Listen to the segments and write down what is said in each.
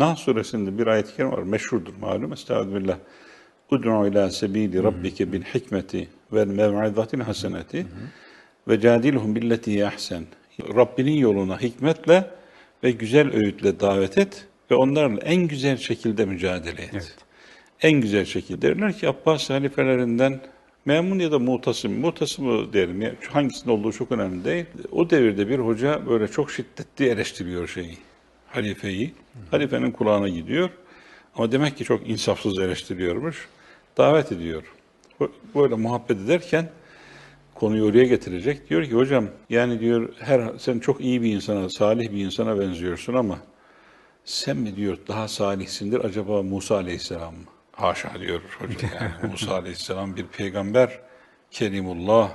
Nahl suresinde bir ayet-i kerime var. Meşhurdur malum. Estağfirullah. Ud'u ila sebili rabbike bil hikmeti vel mev'izatil haseneti ve cadilhum billeti ahsen. Rabbinin yoluna hikmetle ve güzel öğütle davet et ve onlarla en güzel şekilde mücadele et. En güzel şekilde derler ki Abbas halifelerinden Memun ya da Mutasım, Mutasım'ı diyelim ya, hangisinin olduğu çok önemli değil. O devirde bir hoca böyle çok şiddetli eleştiriyor şeyi, halifeyi. Halifenin kulağına gidiyor. Ama demek ki çok insafsız eleştiriyormuş. Davet ediyor. Böyle muhabbet ederken konuyu oraya getirecek. Diyor ki hocam yani diyor her sen çok iyi bir insana, salih bir insana benziyorsun ama sen mi diyor daha salihsindir acaba Musa Aleyhisselam mı? Haşa diyor hoca yani Musa Aleyhisselam bir peygamber, Kerimullah,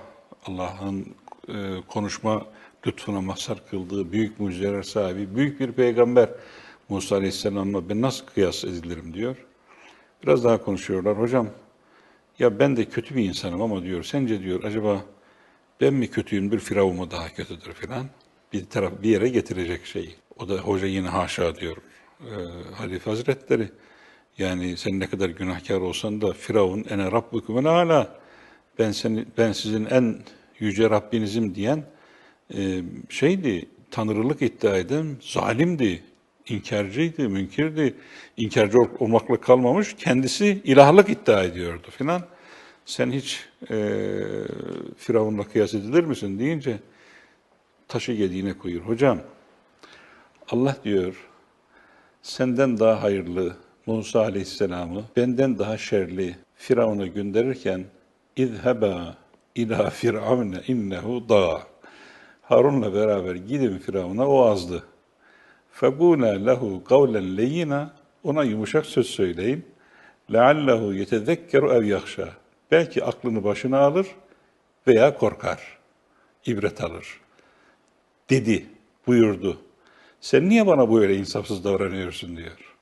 Allah'ın e, konuşma lütfuna mazhar kıldığı büyük mucizeler sahibi, büyük bir peygamber Musa Aleyhisselam'la ben nasıl kıyas edilirim diyor. Biraz daha konuşuyorlar. Hocam ya ben de kötü bir insanım ama diyor sence diyor acaba ben mi kötüyümdür Firavun mu daha kötüdür filan. Bir taraf bir yere getirecek şeyi. O da hoca yine haşa diyor. Ee, Halife Hazretleri yani sen ne kadar günahkar olsan da Firavun ene rabbukum ve ala ben seni ben sizin en yüce Rabbinizim diyen e, şeydi tanrılık iddia eden zalimdi, inkarcıydı, münkirdi. İnkarcı ol- olmakla kalmamış, kendisi ilahlık iddia ediyordu filan. Sen hiç e, Firavun'la kıyas edilir misin deyince taşı gediğine koyuyor. Hocam Allah diyor senden daha hayırlı Musa Aleyhisselam'ı benden daha şerli Firavun'a gönderirken İzheba ila firavne innehu da. Harun'la beraber gidin Firavun'a o azdı. Febuna lehu kavlen leyina ona yumuşak söz söyleyin. Leallehu yetezekkeru ev yakşa. Belki aklını başına alır veya korkar. ibret alır. Dedi, buyurdu. Sen niye bana böyle insafsız davranıyorsun diyor.